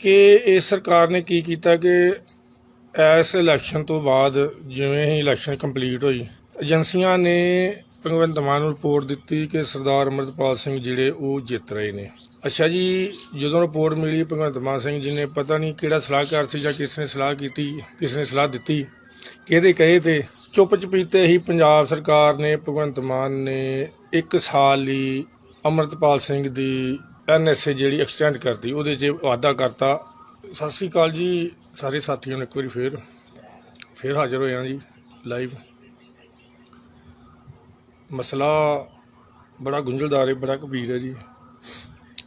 ਕਿ ਇਸ ਸਰਕਾਰ ਨੇ ਕੀ ਕੀਤਾ ਕਿ ਇਸ ਇਲੈਕਸ਼ਨ ਤੋਂ ਬਾਅਦ ਜਿਵੇਂ ਹੀ ਇਲੈਕਸ਼ਨ ਕੰਪਲੀਟ ਹੋਈ, ਏਜੰਸੀਆਂ ਨੇ ਭਗਵੰਤ ਮਾਨ ਨੂੰ ਰਿਪੋਰਟ ਦਿੱਤੀ ਕਿ ਸਰਦਾਰ ਅਮਰਤਪਾਲ ਸਿੰਘ ਜਿਹੜੇ ਉਹ ਜਿੱਤ ਰਹੇ ਨੇ। ਅੱਛਾ ਜੀ, ਜਦੋਂ ਰਿਪੋਰਟ ਮਿਲੀ ਭਗਵੰਤ ਮਾਨ ਸਿੰਘ ਜੀ ਨੇ, ਪਤਾ ਨਹੀਂ ਕਿਹੜਾ ਸਲਾਹਕਾਰ ਸੀ ਜਾਂ ਕਿਸ ਨੇ ਸਲਾਹ ਕੀਤੀ, ਕਿਸ ਨੇ ਸਲਾਹ ਦਿੱਤੀ, ਕਿਹਦੇ ਕਹੇ ਤੇ ਚੁੱਪ ਚਪੀਤੇ ਹੀ ਪੰਜਾਬ ਸਰਕਾਰ ਨੇ ਭਗਵੰਤ ਮਾਨ ਨੇ 1 ਸਾਲ ਲਈ ਅਮਰਤਪਾਲ ਸਿੰਘ ਦੀ ਐਨਐਸਏ ਜਿਹੜੀ ਐਕਸਟੈਂਡ ਕਰਤੀ, ਉਹਦੇ 'ਚ ਵਾਅਦਾ ਕਰਤਾ। ਸਤਿ ਸ੍ਰੀ ਅਕਾਲ ਜੀ, ਸਾਰੇ ਸਾਥੀਆਂ ਨੂੰ ਇੱਕ ਵਾਰੀ ਫੇਰ। ਫੇਰ ਹਾਜ਼ਰ ਹੋਏ ਹਾਂ ਜੀ ਲਾਈਵ ਮਸਲਾ ਬੜਾ ਗੁੰਝਲਦਾਰ ਹੈ, ਬੜਾ ਗੰਭੀਰ ਹੈ ਜੀ।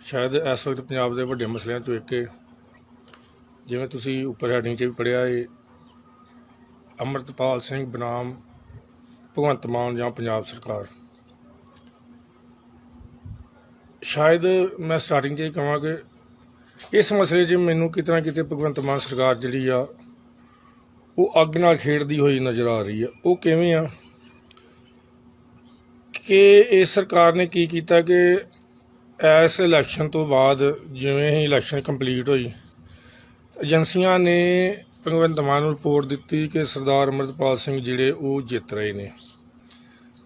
ਸ਼ਾਇਦ ਇਸ ਵਕਤ ਪੰਜਾਬ ਦੇ ਵੱਡੇ ਮਸਲਿਆਂ ਚੋਂ ਇੱਕ ਹੈ। ਜਿਵੇਂ ਤੁਸੀਂ ਉੱਪਰ ਹੈਡਿੰਗ 'ਚ ਵੀ ਪੜਿਆ ਹੈ, ਅਮਰਤਪਾਲ ਸਿੰਘ ਬਨਾਮ, ਭਗਵੰਤ ਮਾਨ ਜਾਂ ਪੰਜਾਬ ਸਰਕਾਰ। ਸ਼ਾਇਦ ਮੈਂ ਸਟਾਰਟਿੰਗ 'ਚ ਹੀ ਕਹਾਂ ਕਿ ਇਸ ਮਸਲੇ 'ਚ ਮੈਨੂੰ ਕਿਤੇ ਨਾ ਕਿਤੇ ਭਗਵੰਤ ਮਾਨ ਸਰਕਾਰ ਜਿਹੜੀ ਆ, ਉਹ ਅੱਗ ਨਾਲ ਖੇਡਦੀ ਹੋਈ ਨਜ਼ਰ ਆ ਰਹੀ ਆ। ਉਹ ਕਿਵੇਂ ਆ? ਕਿ ਇਸ ਸਰਕਾਰ ਨੇ ਕੀ ਕੀਤਾ ਕਿ ਇਸ ਇਲੈਕਸ਼ਨ ਤੋਂ ਬਾਅਦ ਜਿਵੇਂ ਹੀ ਇਲੈਕਸ਼ਨ ਕੰਪਲੀਟ ਹੋਈ, ਏਜੰਸੀਆਂ ਨੇ ਭਗਵੰਤ ਮਾਨ ਨੂੰ ਰਿਪੋਰਟ ਦਿੱਤੀ ਕਿ ਸਰਦਾਰ ਅਮਰਤਪਾਲ ਸਿੰਘ ਜਿਹੜੇ ਉਹ ਜਿੱਤ ਰਹੇ ਨੇ।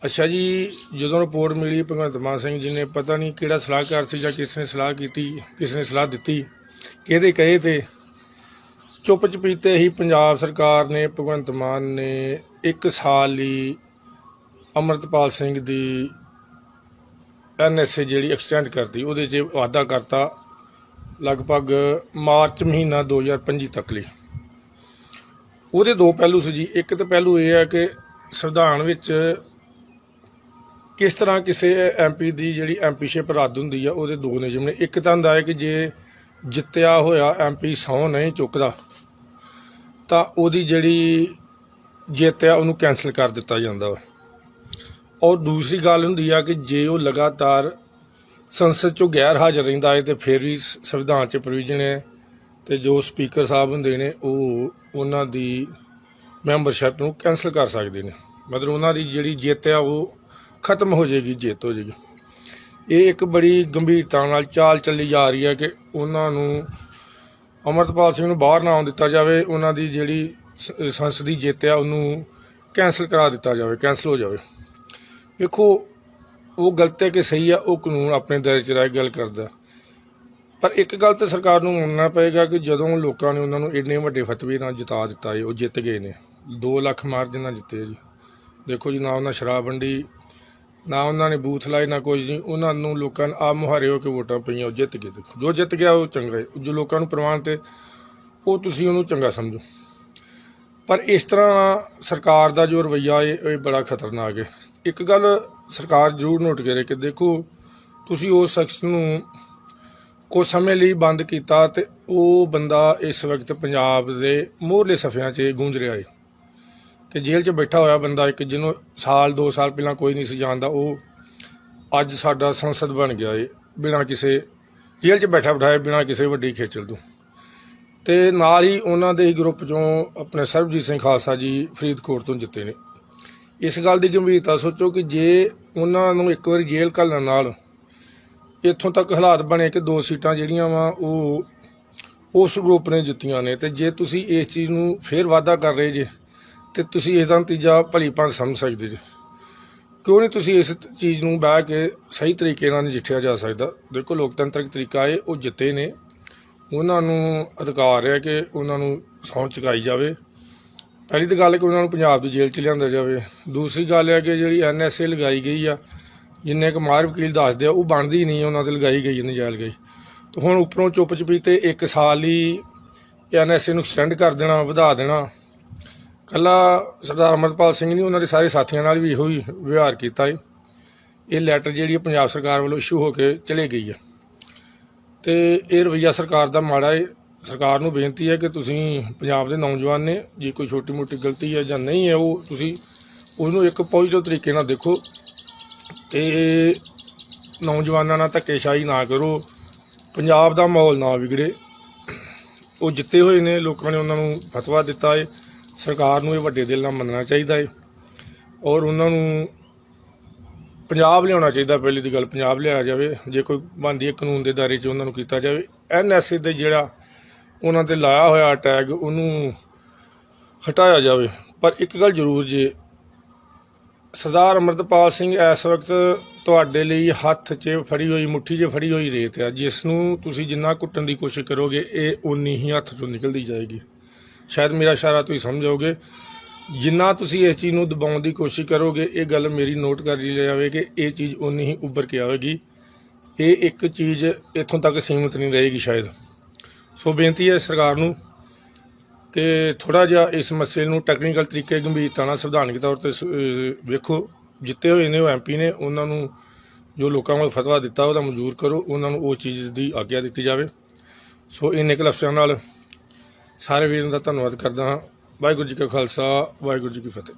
ਅੱਛਾ ਜੀ, ਜਦੋਂ ਰਿਪੋਰਟ ਮਿਲੀ ਭਗਵੰਤ ਮਾਨ ਸਿੰਘ ਜੀ ਨੇ, ਪਤਾ ਨਹੀਂ ਕਿਹੜਾ ਸਲਾਹਕਾਰ ਸੀ ਜਾਂ ਕਿਸ ਨੇ ਸਲਾਹ ਕੀਤੀ ਕਿਸ ਨੇ ਸਲਾਹ ਦਿੱਤੀ, ਕਿਹਦੇ ਕਹੇ ਤੇ ਚੁੱਪ ਚਪੀਤੇ ਹੀ ਪੰਜਾਬ ਸਰਕਾਰ ਨੇ, ਭਗਵੰਤ ਮਾਨ ਨੇ 1 ਸਾਲ ਲਈ ਅਮਰਤਪਾਲ ਸਿੰਘ ਦੀ ਐਨਐਸਏ ਜਿਹੜੀ ਐਕਸਟੈਂਡ ਕਰਤੀ, ਉਹਦੇ 'ਚ ਵਾਅਦਾ ਕਰਤਾ ਲਗਭਗ ਮਾਰਚ ਮਹੀਨਾ 2025 ਤੱਕ ਲਈ। ਉਹਦੇ ਦੋ ਪਹਿਲੂ ਸੀ ਜੀ, ਇੱਕ ਤਾਂ ਪਹਿਲੂ ਇਹ ਹੈ ਕਿ ਸੰਵਿਧਾਨ ਵਿੱਚ ਕਿਸ ਤਰ੍ਹਾਂ ਕਿਸੇ ਐਮਪੀ ਦੀ ਜਿਹੜੀ ਐਮਪੀਸ਼ਿਪ ਰੱਦ ਹੁੰਦੀ ਆ, ਉਹਦੇ ਦੋ ਨਿਯਮ ਨੇ ਇੱਕ ਤਾਂ ਹੁੰਦਾ ਹੈ ਕਿ ਜੇ ਜਿੱਤਿਆ ਹੋਇਆ ਐਮਪੀ ਸਹੁੰ ਨਹੀਂ ਚੁੱਕਦਾ, ਤਾਂ ਉਹਦੀ ਜਿਹੜੀ ਜਿੱਤ ਆ, ਉਹਨੂੰ ਕੈਨਸਲ ਕਰ ਦਿੱਤਾ ਜਾਂਦਾ ਵਾ। ਔਰ ਦੂਸਰੀ ਗੱਲ ਹੁੰਦੀ ਆ ਕਿ ਜੇ ਉਹ ਲਗਾਤਾਰ ਸੰਸਦ ਚੋਂ ਗੈਰ ਹਾਜ਼ਰ ਰਹਿੰਦਾ ਹੈ, ਤੇ ਫਿਰ ਵੀ ਸੰਵਿਧਾਨ 'ਚ ਪ੍ਰੋਵੀਜ਼ਨ ਹੈ, ਤੇ ਜੋ ਸਪੀਕਰ ਸਾਹਿਬ ਹੁੰਦੇ ਨੇ, ਉਹ ਉਹਨਾਂ ਦੀ ਮੈਂਬਰਸ਼ਿਪ ਨੂੰ ਕੈਨਸਲ ਕਰ ਸਕਦੇ ਨੇ। ਮਤਲਬ ਉਹਨਾਂ ਦੀ ਜਿਹੜੀ ਜਿੱਤ ਆ, ਉਹ ਖਤਮ ਹੋ ਜਾਏਗੀ, ਜਿੱਤ ਹੋ ਜਾਏਗੀ। ਇਹ ਇੱਕ ਬੜੀ ਗੰਭੀਰਤਾ ਨਾਲ ਚਾਲ ਚੱਲੀ ਜਾ ਰਹੀ ਹੈ ਕਿ ਉਹਨਾਂ ਨੂੰ ਅਮਰਤਪਾਲ ਸਿੰਘ ਨੂੰ ਬਾਹਰ ਨਾ ਆਉਣ ਦਿੱਤਾ ਜਾਵੇ, ਉਹਨਾਂ ਦੀ ਜਿਹੜੀ ਸ- ਸੰਸਦੀ ਜਿੱਤ ਆ, ਉਹਨੂੰ ਕੈਨਸਲ ਕਰਾ ਦਿੱਤਾ ਜਾਵੇ ਕੈਨਸਲ ਹੋ ਜਾਵੇ। ਵੇਖੋ, ਉਹ ਗਲਤ ਹੈ ਕਿ ਸਹੀ ਆ, ਉਹ ਕਾਨੂੰਨ ਆਪਣੇ ਦਾਇਰੇ 'ਚ ਰਹਿ ਕੇ ਗੱਲ ਕਰਦਾ। ਪਰ ਇੱਕ ਗੱਲ ਤਾਂ ਸਰਕਾਰ ਨੂੰ ਮੰਨਣਾ ਪਏਗਾ ਕਿ ਜਦੋਂ ਲੋਕਾਂ ਨੇ ਉਹਨਾਂ ਨੂੰ ਇੰਨੇ ਵੱਡੇ ਫਤਵੇ ਨਾਲ ਜਿਤਾ ਦਿੱਤਾ ਏ, ਉਹ ਜਿੱਤ ਗਏ ਨੇ। 2 ਲੱਖ ਮਾਰਜਨ ਨਾਲ ਜਿੱਤੇ ਜੀ। ਦੇਖੋ ਜੀ, ਨਾ ਉਹਨਾਂ ਸ਼ਰਾਬ ਵੰਡੀ ਨਾ ਉਹਨਾਂ ਨੇ ਬੂਥ ਲਾਏ, ਨਾ ਕੁਝ ਨਹੀਂ। ਉਹਨਾਂ ਨੂੰ ਲੋਕਾਂ ਨੇ ਆ ਮੁਹਾਰੇ ਹੋ ਕੇ ਵੋਟਾਂ ਪਈਆਂ, ਉਹ ਜਿੱਤ ਗਏ ਦੇਖੋ। ਜੋ ਜਿੱਤ ਗਿਆ, ਉਹ ਚੰਗਾ ਹੈ। ਜੋ ਲੋਕਾਂ ਨੂੰ ਪ੍ਰਵਾਨ ਤੇ ਉਹ ਤੁਸੀਂ ਉਹਨੂੰ ਚੰਗਾ ਸਮਝੋ। ਪਰ ਇਸ ਤਰ੍ਹਾਂ ਸਰਕਾਰ ਦਾ ਜੋ ਰਵੱਈਆ ਹੈ ਇਹ ਬੜਾ ਖਤਰਨਾਕ ਹੈ। ਇੱਕ ਗੱਲ ਸਰਕਾਰ ਜ਼ਰੂਰ ਨੋਟ ਕਰੇ ਕਿ ਦੇਖੋ, ਤੁਸੀਂ ਉਸ ਸ਼ਖਸ ਨੂੰ ਕੁਝ ਸਮੇਂ ਲਈ ਬੰਦ ਕੀਤਾ ਤੇ ਉਹ ਬੰਦਾ ਇਸ ਵਕਤ ਪੰਜਾਬ ਦੇ ਮੋਹਰਲੇ ਸਫ਼ਿਆਂ 'ਚ ਗੂੰਜ ਰਿਹਾ ਹੈ। ਕਿ ਜੇਲ੍ਹ 'ਚ ਬੈਠਾ ਹੋਇਆ ਬੰਦਾ ਇੱਕ ਜਿਹਨੂੰ ਸਾਲ 2 ਸਾਲ ਪਹਿਲਾਂ ਕੋਈ ਨਹੀਂ ਸੀ ਜਾਣਦਾ, ਉਹ ਅੱਜ ਸਾਡਾ ਸੰਸਦ ਬਣ ਗਿਆ ਏ, ਬਿਨਾਂ ਕਿਸੇ ਜੇਲ੍ਹ 'ਚ ਬੈਠਾ ਬਿਠਾਏ ਬਿਨਾਂ ਕਿਸੇ ਵੱਡੀ ਖੇਚਲ ਤੋਂ। ਤੇ ਨਾਲ ਹੀ ਉਹਨਾਂ ਦੇ ਹੀ ਗਰੁੱਪ ਚੋਂ ਆਪਣੇ ਸਰਬਜੀਤ ਸਿੰਘ ਖਾਲਸਾ ਜੀ ਫਰੀਦਕੋਟ ਤੋਂ ਜਿੱਤੇ ਨੇ। ਇਸ ਗੱਲ ਦੀ ਗੰਭੀਰਤਾ ਸੋਚੋ ਕਿ ਜੇ ਉਹਨਾਂ ਨੂੰ ਇੱਕ ਵਾਰੀ ਜੇਲ੍ਹ ਘੱਲਣ ਨਾਲ ਇੱਥੋਂ ਤੱਕ ਹਾਲਾਤ ਬਣੇ ਕਿ ਦੋ ਸੀਟਾਂ ਜਿਹੜੀਆਂ ਵਾ, ਉਹ ਉਸ ਗਰੁੱਪ ਨੇ ਜਿੱਤੀਆਂ ਨੇ, ਤੇ ਜੇ ਤੁਸੀਂ ਇਸ ਚੀਜ਼ ਨੂੰ ਫੇਰ ਵਾਅਦਾ ਕਰ ਰਹੇ ਜੇ ਤੇ ਤੁਸੀਂ ਇਸ ਦਾ ਨਤੀਜਾ ਭਲੀ ਭਾਂਤ ਸਮਝ ਸਕਦੇ ਜੇ। ਕਿਉਂ ਨਹੀਂ ਤੁਸੀਂ ਇਸ ਚੀਜ਼ ਨੂੰ ਬਹਿ ਕੇ ਸਹੀ ਤਰੀਕੇ ਨਾਲ ਨਜਿੱਠਿਆ ਜਾ ਸਕਦਾ? ਦੇਖੋ, ਲੋਕਤੰਤਰਿਕ ਤਰੀਕਾ ਹੈ ਉਹ ਜਿੱਤੇ ਨੇ। ਉਹਨਾਂ ਨੂੰ ਅਧਿਕਾਰ ਹੈ ਕਿ ਉਹਨਾਂ ਨੂੰ ਸਹੁੰ ਚੁਕਾਈ ਜਾਵੇ। ਪਹਿਲੀ ਤਾਂ ਗੱਲ ਕਿ ਉਹਨਾਂ ਨੂੰ ਪੰਜਾਬ ਦੀ ਜੇਲ੍ਹ ਚ ਲਿਆਂਦਾ ਜਾਵੇ। ਦੂਸਰੀ ਗੱਲ ਹੈ ਕਿ ਜਿਹੜੀ ਐਨਐਸਏ ਲਗਾਈ ਗਈ ਆ, ਜਿੰਨੇ ਕੁ ਮਾਰ ਵਕੀਲ ਦੱਸਦੇ ਆ, ਉਹ ਬਣਦੀ ਨਹੀਂ, ਉਹਨਾਂ ਤੇ ਲਗਾਈ ਗਈ ਹੈ ਨਜਾਇਜ਼ ਗਈ। ਤੇ ਹੁਣ ਉੱਪਰੋਂ ਚੁੱਪ ਚਪੀਤੇ ਇੱਕ ਸਾਲ ਹੀ ਐਨਐਸਏ ਨੂੰ ਐਕਸਟੈਂਡ ਕਰ ਦੇਣਾ, ਵਧਾ ਦੇਣਾ। ਕੱਲਾ ਸਰਦਾਰ ਅਮਰਪਾਲ ਸਿੰਘ ਨਹੀਂ, ਉਹਨਾਂ ਦੇ ਸਾਰੇ ਸਾਥੀਆਂ ਨਾਲ ਵੀ ਇਹੋ ਹੀ ਵਿਵਹਾਰ ਕੀਤਾ ਹੈ ਇਹ ਲੈਟਰ ਜਿਹੜੀ ਹੈ ਪੰਜਾਬ ਸਰਕਾਰ ਵੱਲੋਂ ਇਸ਼ੂ ਹੋ ਕੇ ਚਲੇ ਗਈ ਹੈ ਤੇ ਇਹ ਰਵਈਆ ਸਰਕਾਰ ਦਾ ਮਾੜਾ ਹੈ ਸਰਕਾਰ ਨੂੰ ਬੇਨਤੀ ਹੈ ਕਿ ਤੁਸੀਂ ਪੰਜਾਬ ਦੇ ਨੌਜਵਾਨ ਨੇ, ਜੇ ਕੋਈ ਛੋਟੀ ਮੋਟੀ ਗਲਤੀ ਹੈ ਜਾਂ ਨਹੀਂ ਹੈ, ਉਹ ਤੁਸੀਂ ਉਹਨੂੰ ਇੱਕ ਪੋਜ਼ਿਟਿਵ ਤਰੀਕੇ ਨਾਲ ਦੇਖੋ ਤੇ ਨੌਜਵਾਨਾਂ ਨਾਲ ਧੱਕੇਸ਼ਾਹੀ ਨਾ ਕਰੋ। ਪੰਜਾਬ ਦਾ ਮਾਹੌਲ ਨਾ ਵਿਗੜੇ। ਉਹ ਜਿੱਤੇ ਹੋਏ ਨੇ, ਲੋਕਾਂ ਨੇ ਉਹਨਾਂ ਨੂੰ ਫਤਵਾ ਦਿੱਤਾ ਹੈ ਸਰਕਾਰ ਨੂੰ ਇਹ ਵੱਡੇ ਦਿਲ ਨਾਲ ਮੰਨਣਾ ਚਾਹੀਦਾ ਹੈ ਔਰ ਉਹਨਾਂ ਨੂੰ ਪੰਜਾਬ ਲਿਆਉਣਾ ਚਾਹੀਦਾ, ਪਹਿਲੀ ਦੀ ਗੱਲ ਪੰਜਾਬ ਲਿਆਇਆ ਜਾਵੇ। ਜੇ ਕੋਈ ਬਣਦੀ ਹੈ ਕਾਨੂੰਨ ਦੇ ਦਾਇਰੇ 'ਚ ਉਹਨਾਂ ਨੂੰ ਕੀਤਾ ਜਾਵੇ। ਐਨਐਸਏ ਦੇ ਜਿਹੜਾ ਉਹਨਾਂ ਤੇ ਲਾਇਆ ਹੋਇਆ ਟੈਗ, ਉਹਨੂੰ ਹਟਾਇਆ ਜਾਵੇ। ਪਰ ਇੱਕ ਗੱਲ ਜ਼ਰੂਰ ਜੇ ਸਰਦਾਰ ਅਮਰਤਪਾਲ ਸਿੰਘ ਇਸ ਵਕਤ ਤੁਹਾਡੇ ਲਈ ਹੱਥ 'ਚ ਫੜੀ ਹੋਈ, ਮੁੱਠੀ 'ਚ ਫੜੀ ਹੋਈ ਰੇਤ ਆ, ਜਿਸ ਨੂੰ ਤੁਸੀਂ ਜਿੰਨਾ ਕੁੱਟਣ ਦੀ ਕੋਸ਼ਿਸ਼ ਕਰੋਗੇ, ਇਹ ਉਨੀ ਹੀ ਹੱਥ 'ਚੋਂ ਨਿਕਲਦੀ ਜਾਏਗੀ। ਸ਼ਾਇਦ ਮੇਰਾ ਇਸ਼ਾਰਾ ਤੁਸੀਂ ਸਮਝੋਗੇ। ਜਿੰਨਾ ਤੁਸੀਂ ਇਸ ਚੀਜ਼ ਨੂੰ ਦਬਾਉਣ ਦੀ ਕੋਸ਼ਿਸ਼ ਕਰੋਗੇ, ਇਹ ਗੱਲ ਮੇਰੀ ਨੋਟ ਕਰ ਲਈ ਜਾਵੇ ਕਿ ਇਹ ਚੀਜ਼ ਉਨੀ ਹੀ ਉੱਭਰ ਕੇ ਆਵੇਗੀ। ਇਹ ਇੱਕ ਚੀਜ਼ ਇੱਥੋਂ ਤੱਕ ਸੀਮਿਤ ਨਹੀਂ ਰਹੇਗੀ ਸ਼ਾਇਦ। ਸੋ ਬੇਨਤੀ ਹੈ ਸਰਕਾਰ ਨੂੰ ਕਿ ਥੋੜਾ ਜਿਹਾ ਇਸ ਮਸਲੇ ਨੂੰ ਟੈਕਨੀਕਲ ਤਰੀਕੇ ਗੰਭੀਰਤਾ ਨਾਲ ਸੰਵਿਧਾਨਕ ਤੌਰ ਤੇ ਸ- ਵੇਖੋ। ਜਿੱਤੇ ਹੋਏ ਨੇ ਉਹ ਐਮਪੀ ਨੇ, ਉਹਨਾਂ ਨੂੰ ਜੋ ਲੋਕਾਂ ਕੋਲ ਫਤਵਾ ਦਿੱਤਾ ਉਹਦਾ ਮਨਜ਼ੂਰ ਕਰੋ। ਉਹਨਾਂ ਨੂੰ ਉਸ ਚੀਜ਼ ਦੀ ਆਗਿਆ ਦਿੱਤੀ ਜਾਵੇ। ਸੋ ਇੰਨੇ ਕੁ ਅਫਸਰਾਂ ਨਾਲ ਸਾਰੇ ਵੀਰਾਂ ਦਾ ਧੰਨਵਾਦ ਕਰਦਾ ਹਾਂ। ਵਾਹਿਗੁਰੂ ਜੀ ਕਾ ਖਾਲਸਾ ਵਾਹਿਗੁਰੂ ਜੀ ਕੀ ਫਤਿਹ।